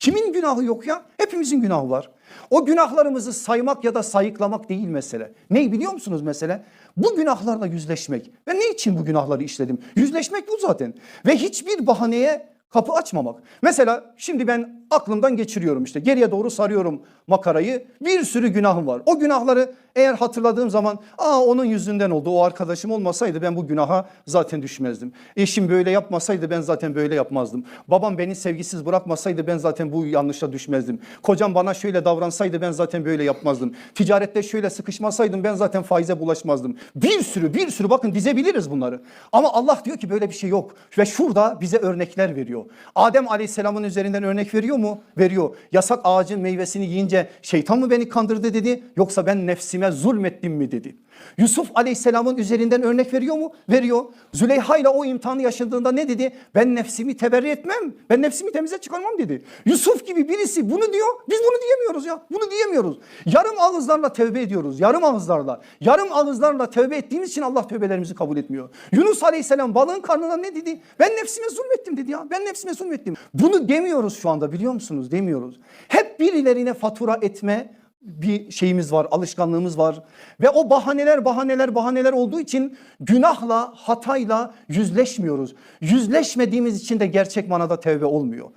Kimin günahı yok ya? Hepimizin günahı var. O günahlarımızı saymak ya da sayıklamak değil mesele. Neyi biliyor musunuz mesele? Bu günahlarla yüzleşmek. Ben ne için bu günahları işledim? Yüzleşmek bu zaten. Ve hiçbir bahaneye kapı açmamak. Mesela şimdi ben aklımdan geçiriyorum işte geriye doğru sarıyorum makarayı. Bir sürü günahım var. O günahları eğer hatırladığım zaman aa onun yüzünden oldu. O arkadaşım olmasaydı ben bu günaha zaten düşmezdim. Eşim böyle yapmasaydı ben zaten böyle yapmazdım. Babam beni sevgisiz bırakmasaydı ben zaten bu yanlışa düşmezdim. Kocam bana şöyle davransaydı ben zaten böyle yapmazdım. Ticarette şöyle sıkışmasaydım ben zaten faize bulaşmazdım. Bir sürü bir sürü bakın dizebiliriz bunları. Ama Allah diyor ki böyle bir şey yok. Ve şurada bize örnekler veriyor. Adem Aleyhisselam'ın üzerinden örnek veriyor mu? Veriyor. Yasak ağacın meyvesini yiyince şeytan mı beni kandırdı dedi yoksa ben nefsime zulmettim mi dedi. Yusuf Aleyhisselam'ın üzerinden örnek veriyor mu? Veriyor. Züleyha ile o imtihanı yaşadığında ne dedi? Ben nefsimi teberri etmem. Ben nefsimi temize çıkarmam dedi. Yusuf gibi birisi bunu diyor. Biz bunu diyemiyoruz ya. Bunu diyemiyoruz. Yarım ağızlarla tevbe ediyoruz. Yarım ağızlarla. Yarım ağızlarla tevbe ettiğimiz için Allah tövbelerimizi kabul etmiyor. Yunus Aleyhisselam balığın karnına ne dedi? Ben nefsime zulmettim dedi ya. Ben nefsime zulmettim. Bunu demiyoruz şu anda biliyor musunuz? Demiyoruz. Hep birilerine fatura etme bir şeyimiz var, alışkanlığımız var. Ve o bahaneler, bahaneler, bahaneler olduğu için günahla, hatayla yüzleşmiyoruz. Yüzleşmediğimiz için de gerçek manada tevbe olmuyor.